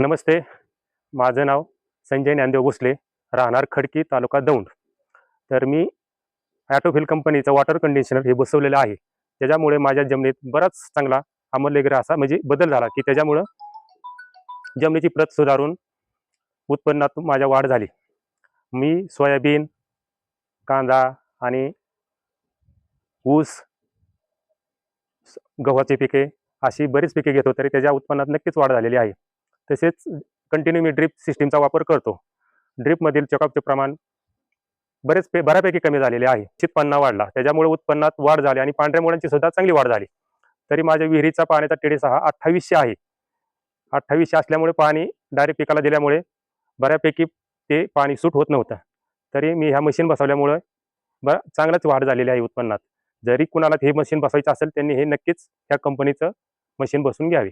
नमस्ते माझं नाव संजय ज्ञानदेव भोसले राहणार खडकी तालुका दौंड. तर मी ॲटोफिल कंपनीचं वॉटर कंडिशनर हे बसवलेलं आहे. त्याच्यामुळे माझ्या जमिनीत बराच चांगला आमूल्यग्रह असा म्हणजे बदल झाला की त्याच्यामुळं जमिनीची प्रत सुधारून उत्पन्नात माझ्या वाढ झाली. मी सोयाबीन कांदा आणि ऊस स- गव्हाची पिके अशी बरीच पिके घेतो तरी त्याच्या उत्पन्नात नक्कीच वाढ झालेली आहे. तसेच कंटिन्यू मी ड्रीप सिस्टीमचा वापर करतो. ड्रीपमधील चेकअपचे प्रमाण बरेच पे बऱ्यापैकी कमी झालेले आहे. शीतपन्ना वाढला. त्याच्यामुळे उत्पन्नात वाढ झाली आणि पांढऱ्या मुळांची सुद्धा चांगली वाढ झाली. तरी माझ्या विहिरीचा पाण्याचा टेरेस हा अठ्ठावीसशे आहे. अठ्ठावीसशे असल्यामुळे पाणी डायरेक्ट पिकाला दिल्यामुळे बऱ्यापैकी ते पाणी सूट होत नव्हतं. तरी मी ह्या मशीन बसवल्यामुळे ब चांगलंच वाढ झालेली आहे उत्पन्नात. जरी कुणाला हे मशीन बसवायचं असेल त्यांनी हे नक्कीच ह्या कंपनीचं मशीन बसून घ्यावे.